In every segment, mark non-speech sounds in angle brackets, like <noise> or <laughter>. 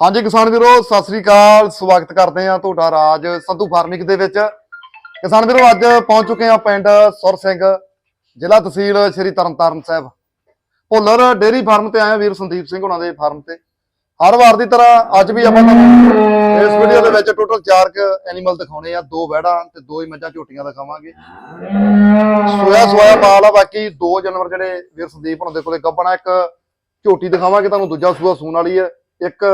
ਹਾਂਜੀ ਕਿਸਾਨ ਵੀਰੋ, ਸਤਿ ਸ੍ਰੀ ਅਕਾਲ। ਸਵਾਗਤ ਕਰਦੇ ਹਾਂ ਤੁਹਾਡਾ ਰਾਜ ਸੰਧੂ ਫਾਰਮਿੰਗ ਦੇ ਵਿੱਚ। ਕਿਸਾਨ ਵੀਰੋ, ਅੱਜ ਪਹੁੰਚ ਚੁੱਕੇ ਆ ਪਿੰਡ ਸੁਰ ਸਿੰਘ, ਜ਼ਿਲ੍ਹਾ ਤਹਿਸੀਲ ਸ੍ਰੀ ਤਰਨਤਾਰਨ ਸਾਹਿਬ। ਭੁੱਲਰ ਡੇਰੀ ਫਾਰਮ ਤੇ ਆਏ ਵੀਰ ਸੰਦੀਪ ਸਿੰਘ ਉਹਨਾਂ ਦੇ ਫਾਰਮ ਤੇ। ਹਰ ਵਾਰ ਦੀ ਤਰ੍ਹਾਂ ਅੱਜ ਵੀ ਆਪਾਂ ਤੁਹਾਨੂੰ ਇਸ ਵੀਡੀਓ ਦੇ ਵਿੱਚ ਟੋਟਲ 4 ਕ ਐਨੀਮਲ ਦਿਖਾਉਣੇ ਆ। ਦੋ ਵਹਿੜਾਂ ਤੇ ਦੋ ਹੀ ਮੱਝਾਂ ਝੋਟੀਆਂ ਦਿਖਾਵਾਂਗੇ। ਸੋਇਆ ਸੋਇਆ ਮਾਲ ਆ, ਬਾਕੀ ਦੋ ਜਾਨਵਰ ਜਿਹੜੇ ਵੀਰ ਸੰਦੀਪ ਉਹਨਾਂ ਦੇ ਕੋਲੇ ਗੱਬਣਾ ਇੱਕ ਝੋਟੀ ਦਿਖਾਵਾਂਗੇ, ਤੁਹਾਨੂੰ ਦੂਜਾ ਸੂਆ ਸੂਣ ਵਾਲੀ ਹੈ ਇੱਕ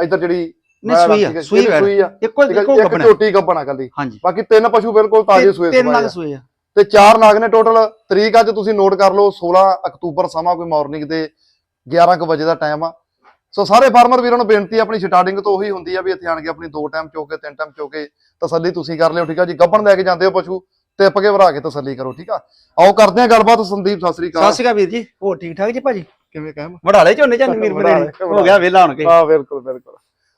ਇੱਧਰ ਜਿਹੜੀ ਨਹੀਂ ਸੂਈ ਆ ਸੂਈ ਵੈੜ ਇੱਕੋ ਇੱਕੋ ਕੱਪਣਾ ਝੋਟੀ ਗੱਬਣਾ ਕੱਲੀ। ਬਾਕੀ ਤਿੰਨ ਪਸ਼ੂ ਬਿਲਕੁਲ ਤਾਜ਼ੇ ਸੂਏ ਤਿੰਨ ਆ। ਸੂਏ ਆ। ਤੇ ਚਾਰ ਨਾਗ ਨੇ ਟੋਟਲ ਤਰੀਕ ਅੱਜ ਤੁਸੀਂ ਨੋਟ ਕਰ ਲਓ 16 ਅਕਤੂਬਰ ਸਮਾਂ ਕੋਈ ਮਾਰਨਿੰਗ ਦੇ 11 ਕੁ ਵਜੇ ਦਾ ਟਾਈਮ ਆ। ਸੋ ਸਾਰੇ ਫਾਰਮਰ ਵੀਰਾਂ ਨੂੰ ਬੇਨਤੀ ਆਪਣੀ ਸਟਾਰਟਿੰਗ ਤੋਂ ਉਹੀ ਹੁੰਦੀ ਆ ਵੀ ਇੱਥੇ ਆਣ ਕੇ ਆਪਣੀ ਦੋ ਟਾਈਮ ਚੋ ਕੇ ਤਿੰਨ ਟਾਈਮ ਚੋ ਕੇ ਤਸੱਲੀ ਤੁਸੀਂ ਕਰ ਲਿਓ ਠੀਕ ਆ ਜੀ? ਗੱਬਣ ਲੈ ਕੇ ਜਾਂਦੇ ਹੋ ਪਸ਼ੂ ਟਿੱਪ ਕੇ ਭਰਾ ਕੇ ਤਸੱਲੀ ਕਰੋ ਠੀਕ ਆ? ਆਓ ਕਰਦੇ ਆ ਗੱਲਬਾਤ। ਸੰਦੀਪ ਸਤਿ ਸ੍ਰੀ ਸਤਿ ਅਕਾਲ ਸ਼੍ਰੀ ਅਕਾਲ ਵੀਰ ਜੀ ਹੋਰ ਠੀਕ ਠਾਕ ਜੀ ਭਾਜੀ? ਕਿਵੇਂ ਕਹਿਮ? ਵਡਾਲੇ ਝੋਨੇ ਚੰਨ ਵੀਰ ਮੇਰੇ। ਹੋ ਗਿਆ ਵੇਲਾ ਹੁਣ ਕੇ। ਹਾਂ ਬਿਲਕੁਲ ਬਿਲਕੁਲ।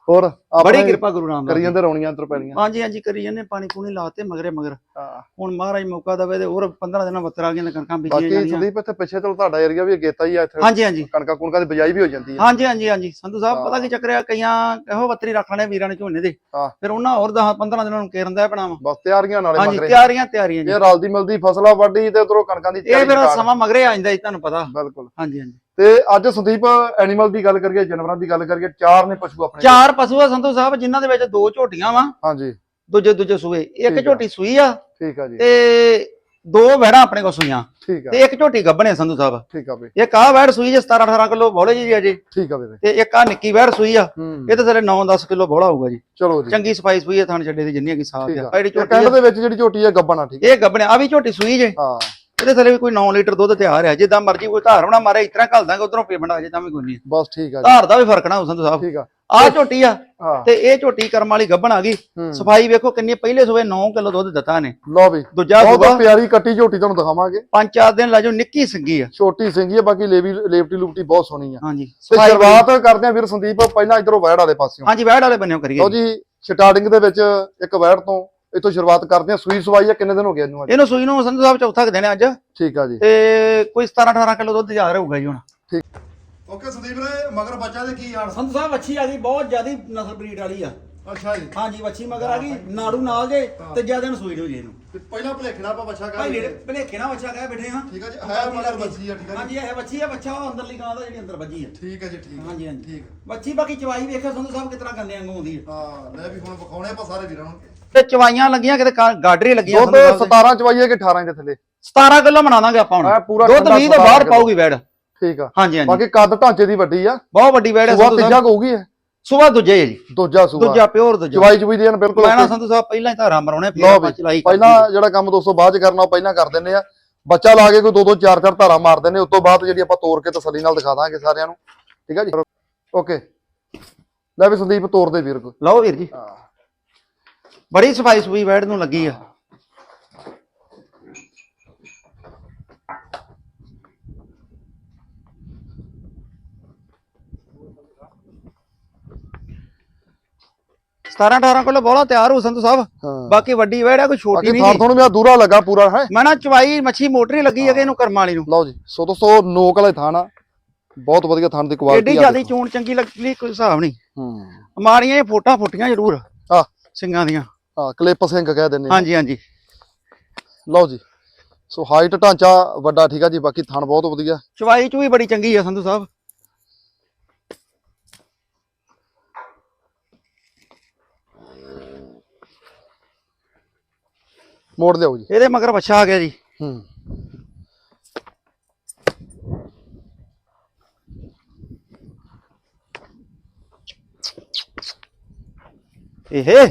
ਹੋਰ ਬੜੀ ਕਿਰਪਾ ਗੁਰੂ ਰਾਮਦਾਸ ਕਰੀ। ਜਾਂਦੇ ਰੌਣੀਆਂ ਅੰਦਰ ਪੈਣੀਆਂ। ਹਾਂਜੀ ਹਾਂਜੀ ਕਰੀ ਜਾਂਦੇ ਪਾਣੀ ਪੂਣੀ ਲਾਤੇ ਮਗਰੇ ਮਗਰ। ਹਾਂ। ਹੁਣ ਮਹਾਰਾਜ ਮੌਕਾ ਦਵੇ ਤੇ ਹੋਰ 15 ਦਿਨਾਂ ਬੱਤਰ ਆ ਗਈਆਂ ਕਣਕਾਂ ਬੀਜੀਆਂ ਬਾਕੀ ਜਾਂਦੀਆਂ ਸੰਦੀਪ ਇੱਥੇ ਪਿੱਛੇ ਤੋਂ ਤੁਹਾਡਾ ਏਰੀਆ ਵੀ ਅਗੇਤਾ ਹੀ ਆ ਇੱਥੇ ਹਾਂਜੀ ਹਾਂਜੀ। ਕਣਕਾਂ ਕੁਣਕਾਂ ਦੀ ਬਿਜਾਈ ਵੀ ਹੋ ਜਾਂਦੀ ਹੈ ਹਾਂਜੀ ਹਾਂਜੀ ਹਾਂਜੀ। ਸੰਧੂ ਸਾਹਿਬ। ਪਤਾ ਕੀ ਚੱਕਰ ਆ ਕਈਆਂ ਇਹੋ ਬੱਤਰੀ ਰੱਖ ਲੈਣੇ ਵੀਰਾਂ ਨੇ ਝੋਨੇ ਦੇ। ਫਿਰ ਉਹਨਾਂ ਹੋਰ 10 15 ਦਿਨਾਂ ਨੂੰ ਕੇਰਨ ਦਾ ਬਣਾਵਾ ਬਸ ਤਿਆਰੀਆਂ ਨਾਲੇ ਹਾਂਜੀ ਮਗਰੇ। ਤਿਆਰੀਆਂ ਤਿਆਰੀਆਂ ਜੀ। ਇਹ ਰਲਦੀ ਮਿਲਦੀ ਫਸਲਾ ਵੱਢੀ ਤੇ ਉਧਰੋਂ ਕਣਕਾਂ ਦੀ ਇਹ ਫਿਰ। ਸਮਾਂ ਮਗਰੇ ਆ ਜਾਂਦਾ ਜੀ ਤੁਹਾਨੂੰ ਪਤਾ। ਬਿਲਕੁਲ। ਹਾਂਜੀ ਹਾਂਜੀ। ਤੇ ਅੱਜ ਸੰਦੀਪ ਐਨੀਮਲ ਦੀ ਗੱਲ ਕਰੀਏ ਜਾਨਵਰਾਂ ਦੀ ਗੱਲ ਕਰੀਏ ਚਾਰ ਨੇ ਪਸ਼ੂ ਆਪਣੇ ਚਾਰ ਪਸ਼ੂ ਆ ਸੰਧੂ ਸਾਹਿਬ ਜਿਨ੍ਹਾਂ ਦੇ ਵਿੱਚ ਦੋ ਝੋਟੀਆਂ ਵਾ ਹਾਂਜੀ। ਦੂਜੇ ਦੂਜੇ ਸੂਏ। ਇੱਕ ਆ। ਝੋਟੀ ਸੂਈ ਆ ਠੀਕ ਆ ਜੀ। ਤੇ ਦੋ ਵੈੜਾਂ ਆਪਣੇ ਕੋਲ ਸੂਈਆਂ। ਠੀਕ ਆ। ਤੇ ਇੱਕ ਝੋਟੀ ਗੱਭਣੇ ਸੰਧੂ ਸਾਹਿਬ। ਠੀਕ ਆ ਬਈ। ਇੱਕ ਆਹ ਵੈੜ ਸੂਈ ਜੇ 17 18 ਕਿਲੋ ਬੋਲੇ ਜੀ। ਅਜੇ ਠੀਕ ਆ ਬਈ ਤੇ ਇੱਕ ਆ ਨਿੱਕੀ ਵੈੜ ਸੂਈ ਆ। ਇਹ ਤਾਂ ਥਲੇ 9 10 ਕਿਲੋ ਬੋਲਾ ਹੋਊਗਾ ਜੀ। ਚਲੋ ਜੀ। ਚੰਗੀ ਸਫ਼ਾਈ ਸੂਈ ਆ ਥਣ ਛੱਡੇ ਦੀ ਜਿੰਨੀ ਕੀ ਸਾਫ਼ ਆ। ਆ। ਜਿਹੜੀ ਇਹ ਝੋਟੀ ਆ, ਦੇ ਵਿੱਚ ਜਿਹੜੀ ਝੋਟੀ ਹੈ ਗੱਬਣਾ ਠੀਕ ਇਹ ਗੱਭਣੇ ਆ ਵੀ ਝੋਟੀ ਸੂਈ ਜੇ। ਹਾਂ। ਇਹਦੇ ਥਲੇ ਵੀ ਕੋਈ 9 ਲੀਟਰ ਦੁੱਧ ਤਿਆਰ ਆ ਜਿੱਦਾਂ ਮਰਜ਼ੀ ਕੋਈ ਧਾਰ ਹੋਣਾ ਮਾਰੇ ਇਤਨਾ ਘੱਲ ਦਾਂਗੇ ਉਧਰੋਂ ਪੇਮੈਂਟ ਆ ਜੇ ਤਾਂ ਵੀ ਕੋਈ ਨਹੀਂ। ਬਸ ਠੀਕ ਆ ਜੀ। ਧਾਰ ਦਾ ਵੀ ਫ਼ਰਕ ਨਾ ਹੋ ਸੰਧੂ ਸਾਹਿਬ ਠੀਕ ਆ। ਆਹ ਝੋਟੀ ਆ ਹਾਂ। ਤੇ ਇਹ ਝੋਟੀ ਕਰਮ ਵਾਲੀ ਗੱਭਣ ਆ ਗਈ। ਹੂੰ। ਸਫ਼ਾਈ ਵੇਖੋ ਕਿੰਨੀ ਪਹਿਲੇ ਸੂਏ 9 ਕਿਲੋ ਦੁੱਧ ਦਿੱਤਾ ਨੇ। ਲਓ ਵੀ ਦੂਜਾ ਬਹੁਤ ਪਿਆਰੀ ਕੱਟੀ ਝੋਟੀ ਤੁਹਾਨੂੰ ਦਿਖਾਵਾਂਗੇ। ਪੰਜ ਚਾਰ ਦਿਨ ਲਾਜੋ ਨਿੱਕੀ ਸਿੰਗੀ ਆ। ਛੋਟੀ ਸਿੰਗੀ ਹੈ ਬਾਕੀ ਲੇਵੀ ਲੇਵਟੀ ਲੂਪਟੀ ਬਹੁਤ ਸੋਹਣੀ ਆ। ਹਾਂਜੀ। ਤੇ ਸ਼ੁਰੂਆਤ ਕਰਦੇ ਆ ਵੀਰ ਸੰਦੀਪ ਪਹਿਲਾਂ ਇਧਰੋਂ ਵੈੜ ਵਾਲੇ ਪਾਸਿਓਂ। ਹਾਂਜੀ ਵੈੜ ਵਾਲੇ ਬੰਨਿਓ ਕਰੀਏ ਲਓ ਜੀ ਸਟਾਰਟਿੰਗ ਦੇ ਵਿੱਚ ਇੱਕ ਵੈੜ ਤੋਂ ਇੱਥੋਂ ਸ਼ੁਰੂਆਤ ਕਰਦੇ ਆ ਸੂਈ ਸਵਾਈ ਆ ਕਿੰਨੇ ਦਿਨ ਹੋ ਗਏ ਇਹਨੂੰ ਅੱਜ? ਇਹਨੂੰ ਸੂਈ ਨੂੰ ਸੰਧੂ ਸਾਹਿਬ ਚੌਥਾ ਕੁ ਦਿਨ ਅੱਜ। ਠੀਕ ਆ ਜੀ। ਤੇ ਕੋਈ 17 18 ਕਿਲੋ ਦੁੱਧ ਜ਼ਿਆਦਾ ਰਹੂਗਾ ਜੀ ਹੁਣ। ਓਕੇ ਸੰਦੀਪ ਨੇ ਮਗਰ ਬੱਚਾ ਦੇ ਕੀ ਹਾਲ? ਸੰਧੂ ਸਾਹਿਬ ਵੱਛੀ ਆ ਗਈ ਬਹੁਤ ਜ਼ਿਆਦੀ ਨਸਲ ਬਰੀਡ ਵਾਲੀ ਆ। ਅੱਛਾ ਜੀ। ਹਾਂਜੀ ਵੱਛੀ ਮਗਰ ਆ ਗਈ ਨਾੜੂ ਨਾਲ ਜੇ ਤੇ ਜ਼ਿਆਦਾ ਨੂੰ ਸੂਈ ਹੋ ਜੇ ਇਹਨੂੰ। ਤੇ ਪਹਿਲਾਂ ਭਲੇਖਣਾ ਆਪਾਂ ਬੱਚਾ ਭਾਈ ਕਰ ਜਿਹੜੇ ਭਲੇਖੇ ਨਾਲ ਵੱਛਾ ਕਹਿ ਬੈਠੇ ਹਾਂ। ਠੀਕ ਆ ਜੀ ਹੈ ਮਗਰ ਬੱਚੀ ਆ ਠੀਕ ਆ ਜੀ। ਹਾਂਜੀ ਇਹ ਵੱਛੀ ਆ ਵੱਛਾ ਉਹ ਅੰਦਰਲੀ ਗਾਂ ਦਾ ਜਿਹੜੀ ਅੰਦਰ ਵੱਜੀ ਆ। ਠੀਕ ਆ ਜੀ ਠੀਕ ਆ। ਹਾਂਜੀ ਹਾਂਜੀ। ਠੀਕ ਵੱਛੀ ਬਾਕੀ ਚਵਾਈ ਵੇਖੋ ਸੰਧੂ ਸਾਹਿਬ ਕਿਤਨਾ ਗੰਦੇ ਵਾਂਗੂ ਆਉਂਦੀ ਆ। ਹਾਂ ਲੈ ਵੀ ਹੁਣ ਵਿਖਾਉਣੇ ਆਪਾਂ ਸਾਰੇ ਵੀਰਾਂ ਨੂੰ। ਤੇ ਚਵਾਈਆਂ ਲੱਗੀਆਂ ਕਿਤੇ ਗਾਡਰੀ ਲੱਗੀਆਂ ਦੁੱਧ ਸੰਧੂ ਸਾਹਿਬ ਦੇ। 17 ਚਵਾਈਏ ਕਿ 18 ਦੇ ਥੱਲੇ? 17 ਕਿਲੋ ਬਣਾ ਦਾਂਗੇ ਆਪਾਂ ਹੁਣ। ਦੁੱਧ ਠੰਡਾ 20 ਤੋਂ ਬਾਹਰ 17 ਪਾਊਗੀ ਵੈੜ। ਠੀਕ ਆ। ਹਾਂਜੀ ਹਾਂਜੀ। ਬਾਕੀ ਕੱਦ ਢਾਂਚੇ ਦੀ ਵੱਡੀ ਆ। ਬਹੁਤ ਵੱਡੀ ਵੈੜ ਹੈ ਸੁਬਾ ਸੰਧੂ ਤੀਜਾ ਕਹੂਗੀ ਇਹ। ਸੁਬਾ ਦੂਜੇ ਹੈ ਜੀ। ਦੂਜਾ ਸੂਆ ਦੂਜਾ ਪਿਓਰ ਦੂਜਾ। ਚਵਾਈ ਚੁਈ ਦੇ ਬਿਲਕੁਲ ਮੈਂ ਨਾ। ਸੰਧੂ ਸਾਹਿਬ ਪਹਿਲਾਂ ਹੀ ਧਾਰਾ ਮਰਾਉਣੇ ਫਿਰ ਲਓ ਆਪਾਂ ਵੀ, ਚਲਾਈ ਪਹਿਲਾਂ ਜਿਹੜਾ ਕੰਮ ਦੋਸਤੋ ਬਾਅਦ ਚ ਕਰਨਾ ਉਹ ਪਹਿਲਾਂ ਕਰ ਦਿੰਦੇ ਆ। ਬੱਚਾ ਲਾ ਕੇ ਕੋਈ ਦੋ ਦੋ ਚਾਰ ਚਾਰ ਧਾਰਾ ਮਾਰ ਦਿੰਦੇ ਉਸ ਤੋਂ ਬਾਅਦ ਜਿਹੜੀ ਆਪਾਂ ਤੋੜ ਕੇ ਤਸੱਲੀ ਨਾਲ ਦਿਖਾ ਦਾਂਗੇ ਸਾਰਿਆਂ ਨੂੰ। ਠੀਕ ਆ ਜੀ? ਓਕੇ। ਲੈ ਵੀ ਸੰਦੀਪ ਤੋੜ ਦੇ ਵੀਰ ਕੋ ਲਓ ਵੀਰ ਜੀ। ਬੜੀ ਸਫ਼ਾਈ ਸੁਈ ਵੈੜ ਨੂੰ ਲੱਗੀ ਆ। ਸਤਾਰਾਂ 18 ਕਿਲੋ ਬੋਲਾ ਤਿਆਰ ਹੋ ਸੰਧੂ ਸਾਹਿਬ। ਹਾਂ। ਬਾਕੀ ਵੱਡੀ ਵੈੜ ਆ ਕੋਈ ਛੋਟੀ ਬਾਕੀ ਨਹੀਂ ਥਾਰ ਤੁਹਾਨੂੰ ਮੇਰਾ ਦੂਰਾ ਲੱਗਾ ਪੂਰਾ ਹੈ। ਮੈਂ ਨਾ ਚਵਾਈ ਮੱਛੀ ਮੋਟਰੀ ਲੱਗੀ ਹੈਗੇ ਇਹਨੂੰ ਕਰਮ ਵਾਲੀ ਨੂੰ। ਲਓ ਜੀ ਸੋ ਦੋਸਤੋ ਨੋਕ ਵਾਲੇ ਥਾਣ ਆ। ਬਹੁਤ ਵਧੀਆ ਥਾਣ ਦੀ ਏਡੀ ਕੁਆਲਿਟੀ ਆ ਜਿਆਦੀ ਚੋਣ ਚੰਗੀ ਲੱਗੀ ਕੋਈ ਹਿਸਾਬ ਨਹੀਂ। ਹੂੰ। ਮਾਰੀਆਂ ਇਹ ਫੋਟਾਂ ਫੁੱਟੀਆਂ ਜ਼ਰੂਰ ਆ। ਸਿੰਘਾਂ ਦੀਆਂ। ਹਾਂ ਕਲਿੱਪ ਸਿੰਘ ਕਹਿ ਦਿੰਦੇ ਆ। ਹਾਂਜੀ ਹਾਂਜੀ। ਲਓ ਜੀ ਸੋ ਹਾਈਟ ਢਾਂਚਾ ਵੱਡਾ ਠੀਕ ਆ ਜੀ ਬਾਕੀ ਥਣ ਬਹੁਤ ਵਧੀਆ। ਚਵਾਈ ਚੂਈ ਬੜੀ ਚੰਗੀ ਆ ਸੰਧੂ ਸਾਹਿਬ। ਮੋੜ ਲਿਆਓ ਜੀ। ਇਹਦੇ ਮਗਰ ਬੱਚਾ ਆ ਗਿਆ ਜੀ। ਹੂੰ। ਇਹ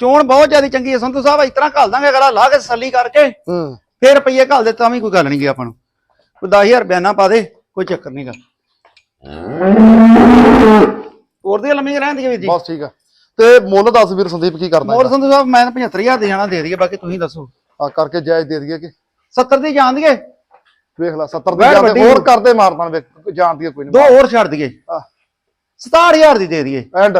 ਚੋਣ ਬਹੁਤ ਜ਼ਿਆਦਾ ਚੰਗੀ ਹੈ। ਸੰਧੂ ਸਾਹਿਬ ਇਸ ਤਰ੍ਹਾਂ ਘੱਲ ਦਾਂਗੇ ਅਗਲਾ ਲਾ ਕੇ ਤਸੱਲੀ ਕਰਕੇ। ਹੂੰ। ਫੇਰ ਰੁਪਈਏ ਘੱਲ ਦੇ ਤਾਂ ਵੀ ਕੋਈ ਗੱਲ ਨਹੀਂ ਗੀ ਆਪਾਂ ਨੂੰ। ਕੋਈ 10000 ਬਿਆਨਾ ਪਾ ਦੇ ਕੋਈ ਚੱਕਰ ਨਹੀਂਗਾ ਹੋਰ ਦੀ ਲੰਮੀ ਰਹਿੰਦੀ ਹੈ ਵੀਰ ਜੀ। ਬਸ ਠੀਕ ਆ। ਤੇ ਮੁੱਲ ਦੱਸ ਵੀਰ ਸੰਦੀਪ ਕੀ ਕਰਦਾ ਮੋਰ ਸੰਧੂ ਸਾਹਿਬ ਮੈਂ 75000 ਦੇ ਜਾਣਾ ਦੇ ਦਈਏ ਬਾਕੀ ਤੁਸੀਂ ਦੱਸੋ। ਆ ਕਰਕੇ ਜਾਇਜ਼ ਦੇ ਦਈਏ ਕਿ? 70 ਦੀ ਜਾਣ ਦੀਏ ਵੇਖ ਲੈ 70 ਵੈਰ ਦੇ ਵੱਡੀ ਹੋਰ। ਕਰਦੇ ਮਾਰਦਾਂ ਵੇਖ ਜਾਣਦੀ ਆ ਕੋਈ ਦੋ ਨਹੀਂ ਹੋਰ ਛੱਡ ਦਈਏ। ਆ 67000 ਦੀ ਦੇ ਦਈਏ। ਐਂਡ।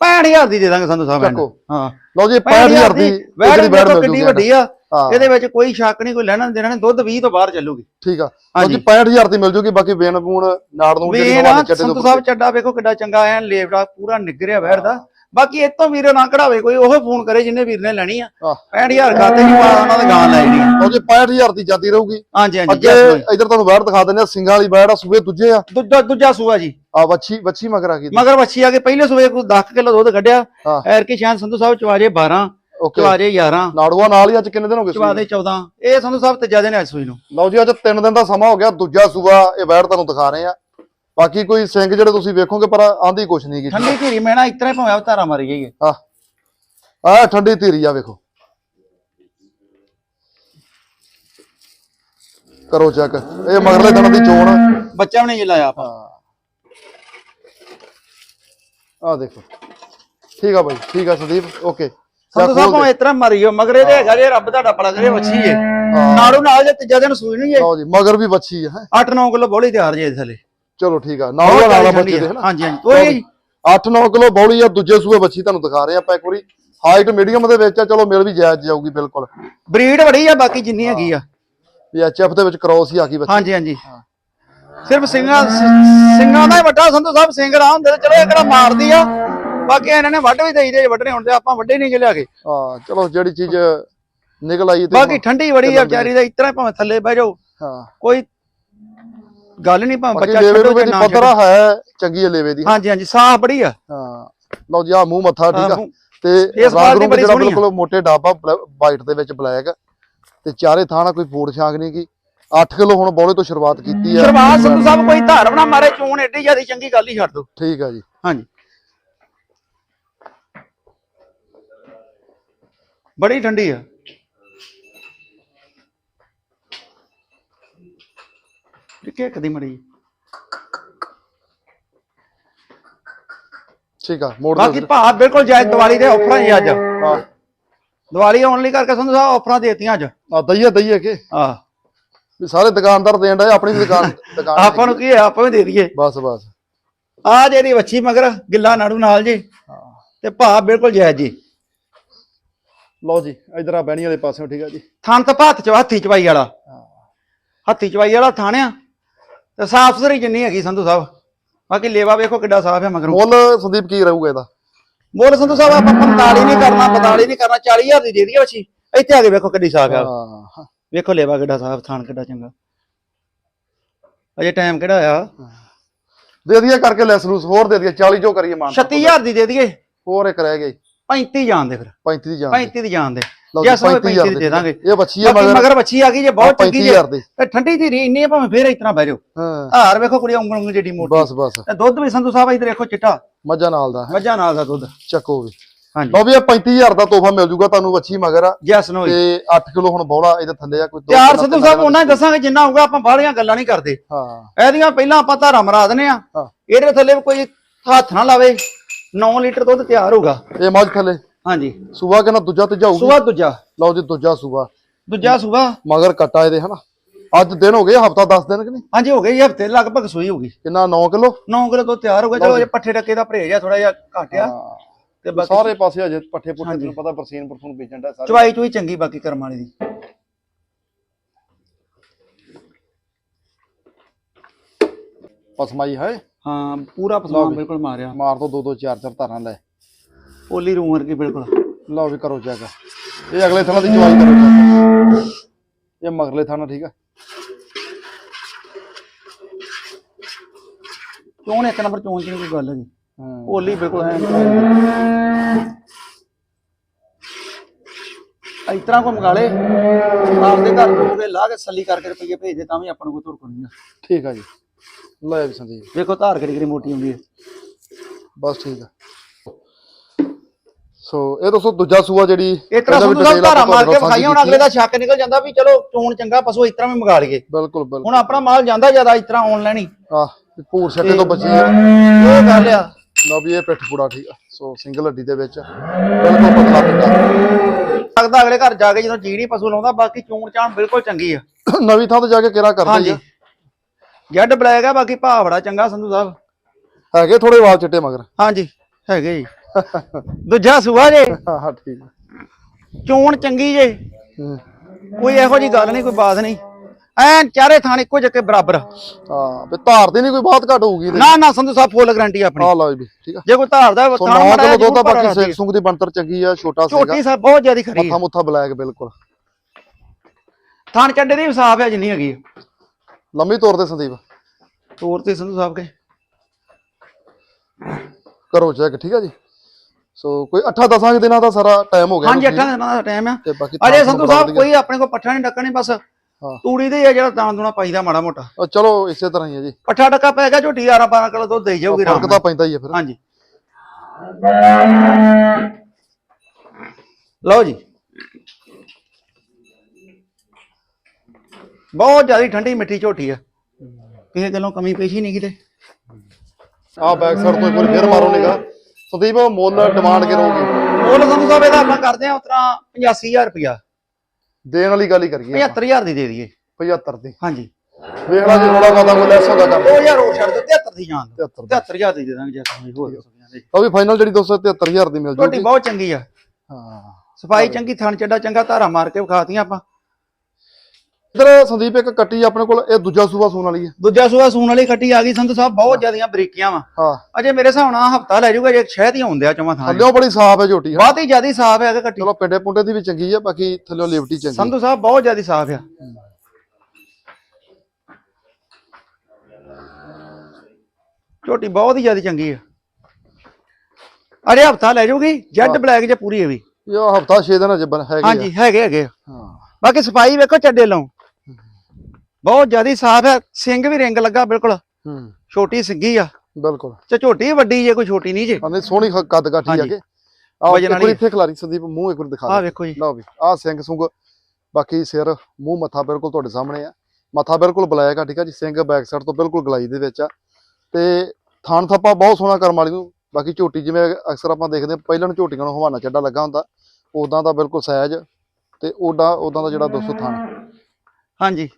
65000 ਦੀ ਦੇ ਦਾਂਗੇ ਸੰਧੂ ਸਾਹਿਬ ਚੱਕੋ। ਹਾਂ। ਲਓ ਜੀ 65000 ਦੀ ਜਿਹੜੀ ਵੇਖੋ ਬੈਠ ਕਿੰਨੀ ਵੱਡੀ ਆ। ਇਹਦੇ ਵਿੱਚ ਕੋਈ ਸ਼ੱਕ ਨਹੀਂ ਕੋਈ ਲੈਣਾ ਦੇਣਾ ਨਹੀਂ ਦੁੱਧ 20 ਤੋਂ ਬਾਹਰ ਚੱਲੂਗੀ। ਠੀਕ ਆ। ਹਾਂਜੀ। ਬਾਕੀ 65000 ਦੀ ਮਿਲ ਜੂਗੀ ਬਾਕੀ ਵੇਨ ਬੂਣ ਨਾੜ ਨੂੰ ਜਿਹੜੀ ਦੇ ਚੱਡੇ ਤੋਂ ਸਾਹਿਬ ਚੱਡਾ ਵੇਖੋ ਕਿੱਡਾ ਚੰਗਾ ਐ ਲੇਵੜਾ ਪੂਰਾ ਨਿਗਰਿਆ ਵੈਰ ਦਾ ਬਾਕੀ ਇਹ ਤੋਂ ਵੀਰੇ ਨਾ ਕਢਾਵੇ ਕੋਈ ਉਹ ਫੋਨ ਕਰੇ ਜਿੰਨੇ ਵੀਰ ਨੇ ਲੈਣੀ ਆ। ਆਹ। 65000 ਖਾਤੇ ਨਹੀਂ ਪਾ ਉਹਨਾਂ ਦੇ ਗਾਂ ਲੈ ਜਣੀ ਉਹ ਜੇ 65000 ਦੀ ਜਾਂਦੀ ਰਹੂਗੀ। ਹਾਂਜੀ ਹਾਂਜੀ ਅੱਗੇ। ਇਧਰ ਤੁਹਾਨੂੰ ਬਾਹਰ ਦਿਖਾ ਦਿੰਦੇ ਆ ਸਿੰਘਾਂ ਵਾਲੀ ਬਾੜ ਆ ਸੂਏ ਦੂਜੇ ਆ। ਦੂਜਾ ਦੂਜਾ ਸੂਆ ਜੀ। ਆ ਵੱਛੀ ਵੱਛੀ ਮਗਰ ਆ ਗਈ। ਮਗਰ ਵੱਛੀ ਆ ਕੇ ਪਹਿਲੇ ਸੂਏ ਕੋਈ 10 ਕਿਲੋ ਦੁੱਧ ਕੱਢਿਆ। ਐਰ ਕੇ ਸ਼ਾਨ ਸੰਧੂ ਸਾਹਿਬ ਚਵਾਜੇ 12 ਓਕੇ। ਚਵਾਜੇ 11 ਨਾੜੂਆ ਨਾਲ ਹੀ ਅੱਜ ਕਿੰਨੇ ਦਿਨ ਹੋ ਗਏ? ਚਵਾਦੇ 14 ਇਹ ਸੰਧੂ ਸਾਹਿਬ ਤੀਜਾ ਦਿਨ ਐ ਸੂਈ ਨੂੰ। ਲਓ ਜੀ ਅੱਜ 3 ਦਿਨ ਦਾ ਸਮਾਂ ਹੋ ਗਿਆ ਦੂਜਾ ਸੂਆ ਇਹ ਬਾੜ ਤੁਹਾਨੂੰ ਦਿਖਾ ਰਹੇ ਆ। ਬਾਕੀ ਕੋਈ ਸਿੰਘ ਜਿਹੜੇ ਤੁਸੀਂ ਵੇਖੋਗੇ ਪਰ ਆਂਦੀ ਕੁਛ ਨਹੀਂ ਗੀ। ਠੰਡੀ ਧੀਰੀ ਮੈਣਾ ਇਤਨਾ ਹੀ ਭਾਵੇਂ ਅਵਤਾਰਾ ਮਾਰੀ ਜਾਈਏ ਆ ਆ ਠੰਡੀ ਧੀਰੀ ਆ ਵੇਖੋ। ਕਰੋ ਚੈੱਕ। ਇਹ ਮਗਰਲੇ ਦਿਨ ਦੀ ਚੋਣ। ਆ ਬੱਚਾ ਵੀ ਨਹੀਂ ਲਾਇਆ ਆਪਾਂ। ਆ ਦੇਖੋ। ਠੀਕ ਆ ਬਾਈ ਠੀਕ ਆ ਸੰਦੀਪ ਓਕੇ। ਸੰਧੂ ਸਾਹਿਬ ਭਾਵੇਂ ਇਤਨਾ ਮਾਰੀਓ ਮਗਰ ਇਹਦੇ ਹੈਗਾ ਜੇ ਰੱਬ ਤੁਹਾਡਾ ਪਲਾ ਕਰੇ ਵੱਛੀ ਏ। ਨਾੜੂ ਨਾਲ ਜੇ ਤੀਜਾ ਦਿਨ ਸੂਈ ਨਹੀਂ ਜੇ ਲਓ ਜੀ ਮਗਰ ਵੀ ਬੱਚੀ ਹੈਂ। 8-9 ਕਿਲੋ ਬੋਲੀ ਤਿਆਰ ਜੇ ਥੱਲੇ। ਚਲੋ ਠੀਕ ਆ। ਨਾਲ ਨਾਲ ਬੱਚੇ ਆ। ਦੇ ਹਨਾ ਹਾਂਜੀ ਹਾਂਜੀ। ਕੋਈ ਜੀ। 8-9 ਕਿਲੋ ਬੌਲੀ ਆ ਦੂਜੇ ਸੂਏ ਬੱਚੀ ਤੁਹਾਨੂੰ ਦਿਖਾ ਰਹੇ ਆ ਆਪਾਂ ਇੱਕ ਵਾਰੀ। ਹਾਈਟ ਮੀਡੀਅਮ ਦੇ ਵਿੱਚ ਆ ਚਲੋ ਮਿਲ ਵੀ ਜਾਇਜ਼ ਜਾਊਗੀ ਬਿਲਕੁਲ। ਬਰੀਡ ਬੜੀ ਆ ਬਾਕੀ ਜਿੰਨੀ ਹੈਗੀ ਆ। ਵੀ ਐਚਐਫ ਦੇ ਵਿੱਚ ਕ੍ਰੋਸ ਹੀ ਆ ਗਈ ਬੱਚੀ। ਹਾਂਜੀ ਹਾਂਜੀ। ਸਿਰਫ ਸਿੰਘਾਂ ਸਿੰਘਾਂ ਦਾ ਵੱਡਾ ਸੰਧੂ ਸਾਹਿਬ ਸਿੰਘ ਰਾ ਹੁੰਦੇ ਤੇ ਚਲੋ ਕਿਹੜਾ ਮਾਰਦੀ ਆ। ਬਾਕੀ ਇਹਨਾਂ ਨੇ ਵੱਢ ਵੀ ਦੇਈਦੇ ਵੱਢਣੇ ਤੇ ਆਪਾਂ ਵੱਡੇ ਨਹੀਂ ਲਿਆ ਕੇ। ਹਾਂ ਚਲੋ ਜਿਹੜੀ ਚੀਜ਼ ਨਿਕਲ ਆਈ ਤੇ ਬਾਕੀ ਠੰਡੀ ਬੜੀ ਆ ਵਿਚਾਰੀ ਦਾ ਇਤਨਾ ਭਾਵੇਂ ਥੱਲੇ ਬਹਿ ਜਾਓ। ਹਾਂ। ਕੋਈ ਗੱਲ ਨਹੀਂ ਭਾਵੇਂ ਬੱਚਾ ਲੇਵੇ ਜਾਂ ਨਾ ਪੱਧਰਾ ਹੈ ਚੰਗੀ ਹੈ ਲੇਵੇ ਦੀ ਹਾਂਜੀ ਹਾਂਜੀ ਸਾਫ਼ ਬੜੀ ਆ। ਹਾਂ ਲਓ ਜੀ ਆ ਮੂੰਹ ਮੱਥਾ ਠੀਕ ਆ। ਤੇ ਇਸ ਵਾਰ ਦੀ ਬੜੀ ਸੋਹਣੀ। ਬਿਲਕੁਲ ਮੋਟੇ ਡਾਬਾ ਵਾਈਟ ਦੇ ਵਿੱਚ ਬਲੈਕ। ਤੇ ਚਾਰੇ ਥਾਣਾ ਕੋਈ ਫੂਡ ਛਾਂਗ ਨਹੀਂ ਕੀ 8 ਕਿਲੋ ਹੁਣ ਬੋਲੇ ਤੋਂ ਸ਼ੁਰੂਆਤ ਕੀਤੀ ਆ। ਸ਼ਰਮਾਤ ਸੰਧੂ ਸਾਹਿਬ ਕੋਈ ਧਾਰ ਬਣਾ ਮਾਰੇ ਚੋਣ ਏਡੀ ਜਿਆਦੀ ਚੰਗੀ ਗੱਲ ਹੀ ਛੱਡ ਦੋ। ਠੀਕ ਆ ਜੀ। ਹਾਂਜੀ। ਬੜੀ ਠੰਡੀ ਆ। ਟਿੱਕੇ ਕਦੀ ਮੜੀ। ਠੀਕ ਆ ਮੋੜ ਬਾਕੀ ਦੇ ਭਾਅ ਬਿਲਕੁਲ ਜਾਇਜ਼ ਦੀਵਾਲੀ ਦੇ ਆਫਰਾਂ ਹੀ ਅੱਜ। ਹਾਂ। ਦੀਵਾਲੀ ਓਨਲੀ ਕਰਕੇ ਸੰਧੂ ਸਾਹਿਬ ਆਫਰਾਂ ਦੇਤੀਆਂ ਅੱਜ। ਆ ਦਈਏ ਦਈਏ ਕਿ? ਆ ਵੀ ਸਾਰੇ ਦੁਕਾਨਦਾਰ ਦੇਣ ਡਏ ਆਪਣੀ ਦੁਕਾਨ <laughs> ਦੁਕਾਨ ਆਪਾਂ ਨੂੰ ਕੀ ਹੈ ਆਪਾਂ ਵੀ ਦੇ ਦਈਏ। ਬਸ ਬਸ। ਆ ਜਿਹੜੀ ਵੱਛੀ ਮਗਰ ਗਿੱਲਾ ਨਾੜੂ ਨਾਲ ਜੀ। ਹਾਂ। ਤੇ ਭਾਅ ਬਿਲਕੁਲ ਜਾਇਜ਼ ਜੀ। ਲਓ ਜੀ ਇਧਰ ਆ ਬਹਿਣੀ ਵਾਲੇ ਪਾਸਿਓਂ ਠੀਕ ਆ ਜੀ। ਥਣ ਤਾਂ ਹੱਥ ਚ ਹੱਥੀ ਚਵਾਈ ਵਾਲਾ। ਹੱਥੀ ਚਵਾਈ ਵਾਲਾ ਥਾਣਿਆ। ਤੇ ਸਾਫ਼ ਸੁਥਰੀ ਜਿੰਨੀ ਹੈਗੀ ਸੰਧੂ ਸਾਹਿਬ। ਬਾਕੀ ਲੇਵਾ ਵੇਖੋ ਕਿੱਡਾ ਸਾਫ਼ ਹੈ ਮਗਰੋਂ। ਮੁੱਲ ਸੰਦੀਪ ਕੀ ਰਹੂਗਾ ਇਹਦਾ? ਮੁੱਲ ਸੰਧੂ ਸਾਹਿਬ ਆਪਾਂ 45 ਨਹੀਂ ਕਰਨਾ 45 ਨਹੀਂ ਕਰਨਾ 40000 ਦੀ ਦੇ ਦਈਏ ਵੱਛੀ ਇੱਥੇ ਆ ਕੇ ਵੇਖੋ ਕਿੱਡੀ ਸਾਫ਼ ਆ ਹਾਂ। ਵੇਖੋ ਲੇਵਾ ਕਿੱਡਾ ਸਾਫ਼ ਥਾਣ ਕਿੱਡਾ ਚੰਗਾ। ਅਜੇ ਟਾਈਮ ਕਿਹੜਾ ਆ ਦੇ ਦਈਏ ਕਰਕੇ ਲੈਸ ਲੂਸ ਹੋਰ ਦੇ ਦਈਏ 40 ਜੋ ਕਰੀਏ ਮਾਨ। 36000 ਦੀ ਦੇ ਦਈਏ। ਹੋਰ ਇੱਕ ਰਹਿ ਗਈ 35 ਜਾਣ ਦੇ ਫਿਰ। 35 ਦੀ ਜਾਨ 35 ਦੀ ਜਾਣ ਦੇ। ਲਓ ਜਾਂ ਜੀ, ਸੌ 35,000 35 ਦੀ ਦੇ ਦਾਂਗੇ। ਇਹ ਬੱਚੀ ਹੈ ਬਾਕੀ ਮਗਰ। ਮਗਰ ਬੱਚੀ ਆ ਗਈ ਜੇ ਬਹੁਤ ਚੰਗੀ ਜੇ। 35,000 ਦੀ। ਤੇ ਠੰਡੀ ਦੀ ਰੀ ਇੰਨੀ ਆ ਭਾਵੇਂ ਫੇਰ ਇਤਨਾ ਬਹਿ ਜਾਓ। ਹਾਂ। ਹਾਰ ਵੇਖੋ ਕੁੜੀ ਉਂਗਲ ਉਂਗਲ ਜਿਹੜੀ ਮੋਟੀ। ਬਸ ਬਸ। ਤੇ ਦੁੱਧ ਵੀ ਸੰਧੂ ਸਾਹਿਬ ਇਧਰ ਦੇਖੋ ਚਿੱਟਾ। ਮੱਝਾਂ ਨਾਲ ਦਾ। ਮੱਝਾਂ ਨਾਲ ਦਾ ਦੁੱਧ। ਚੱਕੋ ਵੀ। ਹਾਂਜੀ। ਲਓ ਵੀ ਇਹ 35000 ਦਾ ਤੋਹਫਾ ਮਿਲ ਜੂਗਾ ਤੁਹਾਨੂੰ ਬੱਚੀ ਮਗਰ। ਆ ਜੈਸ ਨੋ ਤੇ 8 ਕਿਲੋ ਹੁਣ ਬੌਲਾ ਇਹਦੇ ਥੱਲੇ ਆ ਕੋਈ ਦੋ ਯਾਰ ਕਿੱਲੋ ਸਿੱਧੂ ਸਾਹਿਬ ਕਿੱਲੋ ਉਹਨਾਂ ਹੀ ਦੱਸਾਂਗੇ ਜਿੰਨਾ ਹੋਊਗਾ ਆਪਾਂ ਬਾਹਲੀਆਂ ਗੱਲਾਂ ਨਹੀਂ ਕਰਦੇ। ਹਾਂ। ਇਹਦੀਆਂ ਪਹਿਲਾਂ ਆਪਾਂ ਧਾਰਾ ਮਰਾ ਦਨੇ ਆ। ਇਹਦੇ ਥੱਲੇ ਕੋਈ ਹੱਥ ਨਾ ਲਾਵੇ। 9 ਲੀਟਰ ਦੁੱਧ ਤਿਆਰ ਹੋਊਗਾ। ਇਹ ਮੱਝ ਥੱਲੇ। ਹਾਂਜੀ। ਸੂਆ ਕਿੰਨਾ ਦੂਜਾ ਤੀਜਾ ਹੋਊਗੀ। ਸੂਆ ਦੂਜਾ। ਲਓ ਜੀ ਦੂਜਾ ਸੂਆ ਦੂਜਾ ਸੂਆ ਮਗਰ ਕੱਟਾ ਇਹਦੇ ਹਨਾ? ਅੱਜ ਦਿਨ ਹੋ ਗਏ ਹਫਤਾ 10 ਦਿਨ ਕਿ ਨਹੀਂ? ਹਾਂਜੀ ਹੋ ਗਈ ਹਫ਼ਤੇ ਲਗਭਗ ਸੂਈ ਹੋਗੀ ਕਿੰਨਾ 9 ਕਿਲੋ? 9 ਕਿਲੋ ਦੁੱਧ ਤਿਆਰ ਹੋਊਗਾ ਚਲੋ ਇਹ ਪੱਠੇ ਟੱਕੇ ਦਾ ਪਰਹੇਜ ਆ ਥੋੜਾ ਜਿਹਾ ਘਟਿਆ ਤੇ ਬਾਕੀ ਸਾਰੇ ਪਾਸੇ ਅਜੇ ਪੱਠੇ ਪੁੱਠੇ। ਤੈਨੂੰ ਪਤਾ ਬਰਸੀਨ ਬਰਸੂਨ ਵੇਚਣ ਦਾ ਸਾਰੇ। ਚਵਾਈ ਚੂਈ ਚੰਗੀ ਬਾਕੀ ਕਰਮ ਵਾਲੀ ਦੀ। ਪਸਮਾਈ ਹੈ। ਹਾਂ ਪੂਰਾ ਪਸਮਾਨ ਬਿਲਕੁਲ ਮਾਰਿਆ। ਮਾਰ ਤੋਂ ਦੋ ਦੋ ਚਾਰ ਚਾਰ ਧਾਰਾਂ ਲੈ। ਪੋਲੀ ਰੂਮ ਵਰਗੀ ਬਿਲਕੁਲ। ਲਓ ਵੀ ਕਰੋ ਚੈੱਕ ਇਹ ਅਗਲੇ ਥਾਣਾ ਦੀ ਚਵਾਈ ਕਰੋ check। ਇਹ ਮਗਰਲੇ ਥਾਣਾ ਠੀਕ ਆ। ਚੋਣ ਇੱਕ ਨੰਬਰ ਚੋਣ ਚ ਨੀ ਕੋਈ ਗੱਲ ਹੈਗੀ ਹਾਂ। ਪੋਲੀ ਬਿਲਕੁਲ ਐ ਇਸ ਤਰ੍ਹਾਂ ਕੋ ਮੰਗਾ ਲੇ ਆਪਦੇ ਘਰ ਦੋਗੇ ਲਾ ਕੇ ਸੱਲੀ ਕਰਕੇ ਰੁਪਈਏ ਭੇਜ ਦੇ ਤਾਂ ਵੀ ਆਪਾਂ ਨੂੰ ਕੋਈ ਧੁਰ ਕੋਈ ਨਹੀਂ ਠੀਕ ਆ ਜੀ। ਲੈ ਵੀ ਸੰਦੀਪ। ਵੇਖੋ ਧਾਰ ਕਿਹੜੀ ਕਿਹੜੀ ਮੋਟੀ ਹੁੰਦੀ ਹੈ ਬਸ ਠੀਕ ਆ। ਸੋ ਇਹ ਦੱਸੋ ਦੂਜਾ ਸੂਆ ਜਿਹੜੀ ਇਸ ਤਰ੍ਹਾਂ ਸੰਧੂ ਸਾਹਿਬ ਧਾਰਾ ਮਾਰ ਕੇ ਵਿਖਾਈਆਂ ਹੁਣ ਅਗਲੇ ਦਾ ਸ਼ੱਕ ਨਿਕਲ ਜਾਂਦਾ ਵੀ ਚਲੋ ਚੋਣ ਚੰਗਾ ਪਸ਼ੂ ਇਸ ਤਰ੍ਹਾਂ ਵੀ ਮੰਗਾ ਲਈਏ। ਬਿਲਕੁਲ ਬਿਲਕੁਲ। ਹੁਣ ਆਪਣਾ ਮਾਲ ਜਾਂਦਾ ਜ਼ਿਆਦਾ ਇਸ ਤਰ੍ਹਾਂ ਆਨਲਾਈਨ ਹੀ ਆ ਪੂਰ ਛੱਟੇ ਤੋਂ ਬਚੀ ਉਹ ਗੱਲ ਆ। ਲਓ ਵੀ ਇਹ ਪਿੱਠ ਪੂੜਾ ਠੀਕ ਆ। ਸੋ ਸਿੰਗਲ ਹੱਡੀ ਦੇ ਵਿੱਚ ਬਿਲਕੁਲ ਪਤਲਾ ਪਿੰਡਾ। ਲੱਗਦਾ ਅਗਲੇ ਘਰ ਜਾ ਕੇ ਜਦੋਂ ਜੀੜੀ ਪਸ਼ੂ ਲਾਉਂਦਾ ਬਾਕੀ ਚੋਣ ਚਾਣ ਬਿਲਕੁਲ ਚੰਗੀ ਆ। ਨਵੀਂ ਥਾਂ ਤੇ ਜਾ ਕੇ ਕਿਹੜਾ ਕਰਦੇ ਹਾਂਜੀ। ਆ ਜੱਡ ਬਲੈਕ ਆ ਬਾਕੀ ਭਾਅ ਬੜਾ ਚੰਗਾ ਸੰਧੂ ਸਾਹਿਬ। ਹੈਗੇ ਥੋੜੇ ਵਾਲ ਚਿੱਟੇ ਮਗਰ। ਹਾਂਜੀ ਹੈਗੇ ਜੀ। ਦੂਜਾ ਸੂਆ ਜੇ। ਹਾਂ ਠੀਕ ਚੋਣ ਚੰਗੀ ਜੇ। ਹੂੰ। ਕੋਈ ਇਹੋ ਜੀ ਗੱਲ ਨਹੀਂ ਕੋਈ ਬਾਤ ਨਹੀਂ। ਐਨ ਚਾਰੇ ਥਾਣੇ ਇੱਕੋ ਜਿਹੇ ਬਰਾਬਰ। ਹਾਂ ਵੀ ਧਾਰ ਦੀ ਨਹੀਂ ਕੋਈ ਬਹੁਤ ਘੱਟ ਹੋਊਗੀ ਨਾ ਨਾ ਸੰਧੂ ਸਾਹਿਬ ਫੁੱਲ ਗਾਰੰਟੀ ਆਪਣੀ। ਆ ਲਓ ਜੀ ਠੀਕ ਆ। ਜੇ ਕੋਈ ਧਾਰ ਦਾ ਸੋ ਥਾਣ ਨੌ ਮਾੜਾ ਕਿਲੋ ਜਿਹਾ ਦੁੱਧ ਆ ਜ਼ਰੂਰ ਬਾਕੀ ਸੇਕ ਸੁੰਗ ਦੀ ਬਣਤਰ ਚੰਗੀ ਆ ਛੋਟਾ ਸੀਗਾ ਝੋਟੀ ਸਾਹਿਬ ਬਹੁਤ ਜ਼ਿਆਦਾ ਖਰੀ ਮੱਥਾ ਮੁੱਥਾ ਬਲੈਕ ਬਿਲਕੁਲ। ਥਾਣ ਚੱਡੇ ਦੀ ਹਿਸਾਬ ਹੈ ਜਿੰਨੀ ਹੈਗੀ। ਲੰਮੀ ਤੌਰ ਤੇ ਸੰਦੀਪ। ਤੋਰ ਤੇ ਸੰਧੂ ਸਾਹਿਬ ਕੇ। ਕਰੋ ਚੈੱਕ ਠੀਕ ਆ ਜੀ? ਸੋ ਕੋਈ 8-10 ਦਿਨਾਂ ਦਾ ਸਾਰਾ ਟਾਈਮ ਹੋ ਗਿਆ ਹਾਂਜੀ ਤੁਸੀਂ- ਅੱਠਾਂ ਦਿਨਾਂ ਦਾ ਟਾਈਮ ਆ। ਤੇ ਬਾਕੀ ਅਜੇ ਥਾਂ ਸਾਹਿਬ। ਕੋਈ ਆਪਣੇ ਕੋਲ ਪੱਠਾ ਨਹੀਂ ਡੱਕਣੀ ਬਸ ਹਾਂ। ਤੂੜੀ ਦੇ ਹੀ ਆ ਜਿਹੜਾ ਦਾਣਾ ਦੂਣਾ ਪਾਈਦਾ ਮਾੜਾ ਮੋਟਾ। ਉਹ ਚਲੋ ਇਸੇ ਤਰ੍ਹਾਂ ਹੀ ਹੈ ਜੀ। ਪੱਠਾ ਡੱਕਾ ਪੈ ਗਿਆ ਝੋਟੀ 11 12 ਕਿਲੋ ਦੁੱਧ ਦੇਈ ਜਾਊਗੀ ਫ਼ਰਕ ਤਾਂ ਪੈਂਦਾ ਹੀ ਹੈ ਫਿਰ। ਹਾਂਜੀ। ਲਓ ਜੀ। ਬਹੁਤ ਜ਼ਿਆਦਾ ਠੰਡੀ ਮਿੱਠੀ ਝੋਟੀ ਆ। ਕਿਸੇ ਗੱਲੋਂ ਕਮੀ ਪੇਸ਼ੀ ਨਹੀਂ ਕਿਤੇ। ਆਹ ਬੈਕ ਸਾਈਡ ਤੋਂ ਇੱਕ ਵਾਰੀ ਫੇਰ ਮਾਰੋ ਨਿਗਾ ਸੰਦੀਪ ਮੁੱਲ ਡਿਮਾਂਡ ਕਰੋਗੇ ਮੁੱਲ ਸੰਧੂ ਸਾਹਿਬ ਇਹਦਾ ਆਪਾਂ ਕਰਦੇ ਆ ਉਤਰਾ 85000 ਰੁਪਇਆ। ਦੇਣ ਵਾਲੀ ਗੱਲ ਹੀ ਕਰੀਏ 75000 ਦੀ ਦੇ ਦਈਏ। 75 ਦੀ। ਹਾਂਜੀ। ਵੇਖ ਲਾ ਜੀ ਥੋੜਾ ਬਹੁਤਾ ਕੋਈ ਲੈਸ ਹੋਗਾ ਕਰ 2000 ਹੋਰ ਛੱਡ ਦਿਓ 73 ਦੀ ਜਾਣ ਦਿਓ। 73 ਦੀ। 73000 ਦੀ ਦੇ ਦਾਂਗੇ ਜੇ ਕੋਈ ਹੋਰ ਦੱਸੋ ਜੀ ਉਹ ਵੀ ਫਾਈਨਲ ਜਿਹੜੀ 273000 ਦੀ ਮਿਲ ਝੋਟੀ ਜੂਗੀ। ਬਹੁਤ ਚੰਗੀ ਆ। ਹਾਂ। ਸਫ਼ਾਈ ਚੰਗੀ ਥਣ ਚੱਡਾ ਚੰਗਾ ਧਾਰਾ ਮਾਰ ਕੇ ਵਿਖਾਤੀਆਂ ਆਪਾਂ। ਇਧਰ ਸੰਦੀਪ ਇੱਕ ਕੱਟੀ ਆਪਣੇ ਕੋਲ ਇਹ ਦੂਜਾ ਸੂਬਾ ਸੂਣ ਵਾਲੀ ਹੈ। ਦੂਜਾ ਸੂਆ ਸੂਣ ਵਾਲੀ ਕੱਟੀ ਆ ਗਈ ਸੰਧੂ ਸਾਹਿਬ ਬਹੁਤ ਜ਼ਿਆਦੀਆਂ ਬਰੀਕੀਆਂ ਵਾ। ਹਾਂ। ਅਜੇ ਮੇਰੇ ਹਿਸਾਬ ਨਾਲ ਹਫਤਾ ਲੈ ਜਾਊਗਾ ਜੇ ਸ਼ਹਿਦ ਹੀ ਹੁੰਦੇ ਆ ਚੋਂ ਥਾਂ ਥੱਲਿਓਂ ਬੜੀ ਸਾਫ਼ ਹੈ ਝੋਟੀ ਹਾਂ। ਬਹੁਤ ਹੀ ਜ਼ਿਆਦੀ ਸਾਫ਼ ਹੈ ਕੱਟੀ। ਚਲੋ ਪਿੰਡੇ ਪੁੰਡੇ ਦੀ ਵੀ ਚੰਗੀ ਹੈ ਬਾਕੀ ਥੱਲਿਓਂ ਲਿਵਟੀ ਚੰਗੀ ਸੰਧੂ ਸਾਹਿਬ ਬਹੁਤ ਜ਼ਿਆਦੀ ਸਾਫ਼ ਆ। ਝੋਟੀ ਬਹੁਤ ਹੀ ਜ਼ਿਆਦੀ ਚੰਗੀ ਆ। ਅਰੇ ਹਫਤਾ ਲੈ ਜਾਊਗੀ ਜੈਡ ਬਲੈਕ ਜੇ ਪੂਰੀ ਹੈ ਵੀ ਇਹ ਹਫਤਾ 6 ਦਿਨ ਅਜੇ ਹੈਗੇ ਹਾਂਜੀ ਹੈਗੇ ਹੈਗੇ। ਹਾਂ। ਬਾਕੀ ਸਫ਼ਾਈ ਵੇਖੋ ਚੱਡੇ ਲਓ ਬਹੁਤ ਜ਼ਿਆਦੀ ਸਾਫ਼ ਹੈ ਸਿੰਘ ਵੀ ਰਿੰਗ ਲੱਗਾ ਬਿਲਕੁਲ ਹੂੰ। ਛੋਟੀ ਸਿੰਗੀ ਆ। ਬਿਲਕੁਲ। ਤੇ ਝੋਟੀ ਵੱਡੀ ਜੇ ਕੋਈ ਛੋਟੀ ਨਹੀਂ ਜੇ। ਸੋਹਣੀ ਖ- ਕੱਦ ਕਾਠੀ ਹਾਂਜੀ। ਹੈਗੇ ਆਹ ਵਾਲੀ। ਇੱਥੇ ਖਿਲਾਰੀ ਸੰਦੀਪ ਮੂੰਹ ਇੱਕ ਵਾਰ ਦਿਖਾ ਦੇ। ਵੇਖੋ ਜੀ। ਲਓ ਵੀ ਆਹ ਸਿੰਘ ਸੁੰਗ ਬਾਕੀ ਸਿਰ ਮੂੰਹ ਮੱਥਾ ਬਿਲਕੁਲ ਤੁਹਾਡੇ ਸਾਹਮਣੇ ਆ। ਮੱਥਾ ਬਿਲਕੁਲ ਬਲੈਕ ਆ ਠੀਕ ਆ ਜੀ ਸਿੰਘ ਬੈਕ ਸਾਈਡ ਤੋਂ ਬਿਲਕੁਲ ਗਲਾਈ ਦੇ ਵਿੱਚ ਆ। ਤੇ ਥਾਣ ਥੱਪਾ ਬਹੁਤ ਸੋਹਣਾ ਕਰਮ ਵਾਲੀ ਨੂੰ। ਬਾਕੀ ਝੋਟੀ ਜਿਵੇਂ ਅਕਸਰ ਆਪਾਂ ਦੇਖਦੇ ਹਾਂ ਪਹਿਲਾਂ ਝੋਟੀਆਂ ਨੂੰ ਹਵਾਨਾ ਚੱਡਾ ਲੱਗਾ ਹੁੰਦਾ ਉਦਾਂ ਦਾ ਬਿਲਕੁਲ ਸਹਿਜ। ਤੇ ਉਦਾਂ ਉਦਾਂ ਦਾ ਜਿਹੜਾ ਦੋਸਤੋ ਥਾਣ। ਹਾਂਜੀ।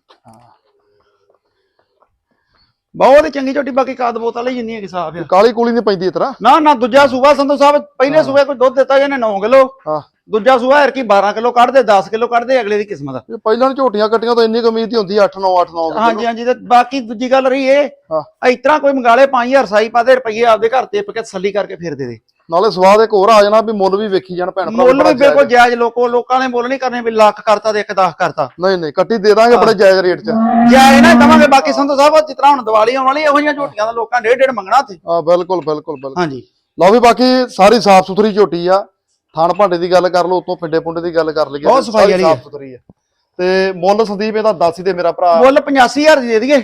ਬਹੁਤ ਚੰਗੀ ਝੋਟੀ ਬਾਕੀ ਕਾਦ ਬੋਤਲ ਹੀ ਜਿੰਨੀ ਹੈ ਕਿ ਸਾਫ਼ ਆ। ਕਾਲੀ ਕੂਲੀ ਨਹੀਂ ਪੈਂਦੀ ਇਸ ਤਰ੍ਹਾਂ? ਨਾ ਨਾ ਦੂਜਾ ਸੂਬਾ ਸੰਧੂ ਸਾਹਿਬ ਪਹਿਲੇ ਸੂਬੇ ਕੋਈ ਦੁੱਧ ਦਿੱਤਾ ਜਿਹਨੇ 9 ਕਿਲੋ। ਹਾਂ। ਦੂਜਾ ਸੂਬਾ ਹਰ ਕੀ 12 ਕਿਲੋ ਕੱਢਦੇ 10 ਕਿਲੋ ਕੱਢਦੇ ਅਗਲੇ ਦੀ ਕਿਸਮਤ ਆ। ਪਹਿਲਾਂ ਝੋਟੀਆਂ ਕੱਟੀਆਂ ਤਾਂ ਇੰਨੀ ਕਮੀਜ਼ ਦੀ ਹੁੰਦੀ 8 9 8 9 ਹਾਂਜੀ ਹਾਂਜੀ ਤੇ ਬਾਕੀ ਦੂਜੀ ਗੱਲ ਰਹੀ ਇਹ ਹਾਂ। ਇਸ ਤਰ੍ਹਾਂ ਕੋਈ ਮੰਗਾਲੇ 5000 ਸਾਈ ਪਾਦੇ ਰੁਪਈਏ ਆਪਦੇ ਘਰ ਤੇ ਕੇ ਤਸੱਲੀ ਕਰਕੇ ਫੇਰ ਦੇ ਦੇ। ਨਾਲੇ ਸਵਾਦ ਇੱਕ ਹੋਰ ਆ ਜਾਣਾ ਵੀ ਮੁੱਲ ਵੀ ਵੇਖੀ ਜਾਣ ਭੈਣ ਭਰਾ ਮੁੱਲ ਵੀ ਬਿਲਕੁਲ ਜਾਇਜ਼ ਲੋਕੋ ਲੋਕਾਂ ਨੇ ਮੁੱਲ ਨਹੀਂ ਕਰਨੇ ਵੀ ਲੱਖ ਕਰਤਾ ਤੇ ਇੱਕ 10 ਕਰਤਾ। ਨਹੀਂ ਨਹੀਂ ਕੱਟੀ ਦੇ ਦਾਂਗੇ ਬੜੇ ਜਾਇਜ਼ ਰੇਟ 'ਚ। ਜਾਇਜ਼ ਨਾ ਦਵਾਂਗੇ ਬਾਕੀ ਸੰਧੂ ਸਾਹਿਬ ਤਰ੍ਹਾਂ ਹੁਣ ਦੀਵਾਲੀ ਆਉਣ ਵਾਲੀ ਇਹੋ ਜਿਹੀਆਂ ਝੋਟੀਆਂ ਦਾ ਲੋਕਾਂ ਡੇਢ ਡੇਢ ਮੰਗਣਾ ਤੇ ਆ ਬਿਲਕੁਲ ਬਿਲਕੁਲ ਬਿਲਕੁਲ। ਹਾਂਜੀ। ਲਓ ਵੀ ਬਾਕੀ ਸਾਰੀ ਸਾਫ਼ ਸੁਥਰੀ ਝੋਟੀ ਆ। ਥਾਣ ਭਾਂਡੇ ਦੀ ਗੱਲ ਕਰ ਲਓ ਉਤੋਂ ਪਿੰਡੇ ਪੁੰਡੇ ਦੀ ਗੱਲ ਕਰ ਲਈਏ ਬਹੁਤ ਸਫ਼ਾਈ ਵਾਲੀ। ਸਾਫ਼ ਸੁਥਰੀ ਆ। ਤੇ ਮੁੱਲ ਸੰਦੀਪ ਇਹਦਾ ਦੱਸ ਹੀ ਦੇ ਮੇਰਾ ਭਰਾ। ਮੁੱਲ 85000 ਦੀ ਦੇ ਦਈਏ।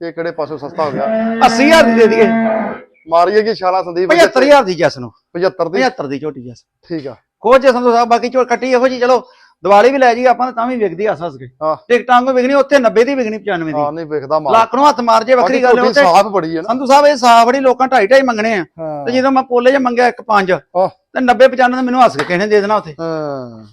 ਇਹ ਕਿਹੜੇ ਪਾਸੋਂ ਸਸਤਾ ਹੋ ਗਿਆ? 80000 ਦੀ ਦੇ ਦਈਏ। ਮਾਰੀਏ ਕੀ ਛਾਲਾ ਸੰਦੀਪ 75000 ਦੀ ਜੈਸ ਨੂੰ। 75 ਦੀ। 75 ਦੀ ਝੋਟੀ ਜੈਸ। ਠੀਕ ਆ। ਖੋਜ ਜੇ ਸੰਧੂ ਸਾਹਿਬ ਬਾਕੀ ਝੋਟ ਕੱਟੀ ਇਹੋ ਜੀ ਚਲੋ ਦੀਵਾਲੀ ਵੀ ਲੈ ਜੀ ਆਪਾਂ ਤਾਂ ਵੀ ਵਿਕਦੀ ਹੱਸ ਹੱਸ ਕੇ ਹਾਂ। ਟਿਕਟਾਂ ਕੋ ਵਿਕਣੀ ਉੱਥੇ 90 ਦੀ ਵਿਕਣੀ 95 ਹਾਂ ਦੀ ਨਹੀਂ ਵੇਖਦਾ ਮਾਲ। ਲੱਖ ਨੂੰ ਹੱਥ ਮਾਰ ਜੇ ਵੱਖਰੀ ਗੱਲ ਹੈ ਉੱਥੇ ਸਾਫ਼ ਬੜੀ ਹੈ ਨਾ। ਸੰਧੂ ਸਾਹਿਬ ਇਹ ਸਾਫ਼ ਬੜੀ ਲੋਕਾਂ ਢਾਈ ਢਾਈ ਮੰਗਣੇ ਆ। ਹਾਂ। ਤੇ ਜਦੋਂ ਮੈਂ ਪੋਲੇ ਜੇ ਮੰਗਿਆ 1 5 ਆਹ, ਤੇ 90 95 ਦਾ ਮੈਨੂੰ ਹੱਸ ਕੇ ਕਹਿੰਦੇ ਦੇ ਦੇਣਾ ਉੱਥੇ। ਹਾਂ।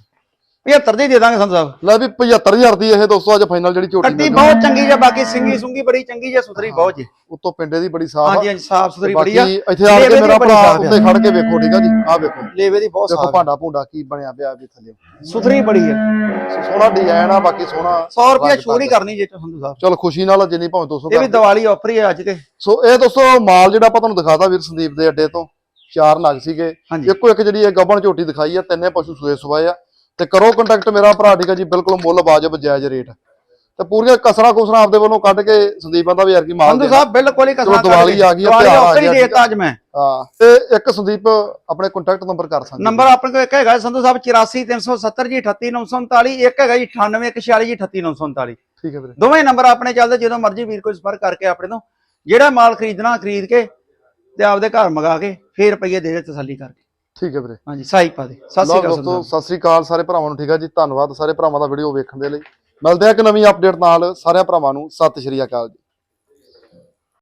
75 ਦੀ ਦੇ ਦਾਂਗੇ ਸੰਧੂ ਸਾਹਿਬ। ਲੈ ਵੀ 75000 ਦੀ ਇਹ ਦੋਸਤੋ ਅੱਜ ਫਾਈਨਲ ਜਿਹੜੀ ਝੋਟੀ ਕੱਟੀ ਬਹੁਤ ਚੰਗੀ ਜੇ ਬਾਕੀ ਸਿੰਗੀ ਸੁੰਗੀ ਬੜੀ ਚੰਗੀ ਜੇ ਸੁਥਰੀ ਬਹੁਤ ਜੇ। ਉਤੋਂ ਪਿੰਡੇ ਦੀ ਬੜੀ ਸਾਫ਼ ਹਾਂਜੀ ਹਾਂਜੀ ਸਾਫ਼ ਸੁਥਰੀ ਬੜੀ ਆ। ਬਾਕੀ ਇੱਥੇ ਆ ਲੇਵੇ ਕੇ ਦੀ ਮੇਰਾ ਬੜੀ ਭਰਾ ਸਾਫ਼ ਆ। ਉੱਤੇ ਖੜ ਕੇ ਵੇਖੋ ਠੀਕ ਆ ਜੀ? ਆ ਵੇਖੋ। ਲੇਵੇ ਦੀ ਬਹੁਤ ਦੇਖੋ ਸਾਫ਼ ਭਾਂਡਾ ਭੁੰਡਾ ਕੀ ਬਣਿਆ ਪਿਆ ਵੀ ਥੱਲੇ। ਸੁਥਰੀ ਬੜੀ ਆ। ਸੋਹਣਾ ਡਿਜ਼ਾਈਨ ਆ ਬਾਕੀ ਸੋਹਣਾ 100 ਰੁਪਏ ਛੋੜੀ ਕਰਨੀ ਜੇ ਸੰਧੂ ਸਾਹਿਬ। ਚਲ ਖੁਸ਼ੀ ਨਾਲ ਜਿੰਨੀ ਭਾਵੇਂ 200 ਇਹ ਵੀ ਕਰ ਦੀਵਾਲੀ ਆਫਰ ਹੀ ਆ ਅੱਜ ਤੇ। ਸੋ ਇਹ ਦੋਸਤੋ ਮਾਲ ਜਿਹੜਾ ਆਪਾਂ ਤੁਹਾਨੂੰ ਦਿਖਾਤਾ ਵੀਰ ਸੰਦੀਪ ਦੇ ਅੱਡੇ ਤੋਂ ਚਾਰ ਨਗ ਸੀਗੇ। ਹਾਂਜੀ। ਇੱਕੋ ਇੱਕ ਜਿਹੜੀ ਇਹ ਗੱਬਣ ਝੋਟੀ ਦਿਖਾਈ ਆ ਤਿੰਨੇ ਪਸ਼ੂ ਸੂਏ ਸੁਆਏ ਆ। ਤੇ ਕਰੋ ਕੰਟੈਕਟ ਮੇਰਾ ਭਰਾ ਠੀਕ ਆ ਜੀ ਬਿਲਕੁਲ ਮੁੱਲ ਵਾਜਬ ਜਾਇਜ਼ ਰੇਟ। ਤੇ ਪੂਰੀਆਂ ਕਸਰਾਂ ਕੁਸਰਾਂ ਆਪਦੇ ਵੱਲੋਂ ਕੱਢ ਕੇ ਸੰਦੀਪ ਆਂਦਾ ਵੀ ਯਾਰ ਕੀ ਮਾਲ ਸੰਧੂ ਦੇਣਾ। ਸਾਹਿਬ ਬਿਲਕੁਲ ਹੀ ਕਸਾ ਚਲੋ ਦੀਵਾਲੀ ਆ ਗਈ ਆ, ਤਿਉਹਾਰ ਆ ਆਫਰ ਹੀ ਗਿਆ, ਦੇਤਾ ਅੱਜ ਮੈਂ। ਹਾਂ ਤੇ ਇੱਕ ਸੰਦੀਪ ਆਪਣੇ ਕੰਟੈਕਟ ਨੰਬਰ ਕਰ ਸਕਦੇ ਨੰਬਰ ਆਪਣੇ ਕੋਲ ਇੱਕ ਹੈਗਾ ਸੰਧੂ ਸਾਹਿਬ 84370 ਜੀ 38939 ਇੱਕ ਹੈਗਾ ਜੀ 98146 ਜੀ 38939 ਠੀਕ ਹੈ ਵੀਰੇ। ਦੋਵੇਂ ਨੰਬਰ ਆਪਣੇ ਚੱਲਦੇ ਜਦੋਂ ਮਰਜ਼ੀ ਵੀਰ ਕੋਈ ਸੰਪਰਕ ਕਰਕੇ ਆਪਣੇ ਤੋਂ। ਜਿਹੜਾ ਮਾਲ ਖਰੀਦਣਾ ਖਰੀਦ ਕੇ ਤੇ ਆਪਦੇ ਘਰ ਮੰਗਾ ਕੇ ਫੇਰ ਰੁਪਈਏ ਦੇ ਦੇ ਤਸੱਲੀ ਕਰਕੇ। ਠੀਕ ਹੈ ਵੀਰੇ। ਹਾਂਜੀ ਸਾਈ ਪਾ ਦੇ। ਸਤਿ ਸ਼੍ਰੀ ਅਕਾਲ ਦੋਸਤੋ ਸਤਿ ਸ੍ਰੀ ਅਕਾਲ ਸਾਰੇ ਭਰਾਵਾਂ ਨੂੰ ਠੀਕ ਹੈ ਜੀ? ਧੰਨਵਾਦ ਸਾਰੇ ਭਰਾਵਾਂ ਦਾ ਵੀਡੀਓ ਵੇਖਣ ਦੇ ਲਈ। ਮਿਲਦੇ ਆ ਇੱਕ ਨਵੀਂ ਅਪਡੇਟ ਨਾਲ ਸਾਰਿਆਂ ਭਰਾਵਾਂ ਨੂੰ। ਸਤਿ ਸ਼੍ਰੀ ਅਕਾਲ ਜੀ।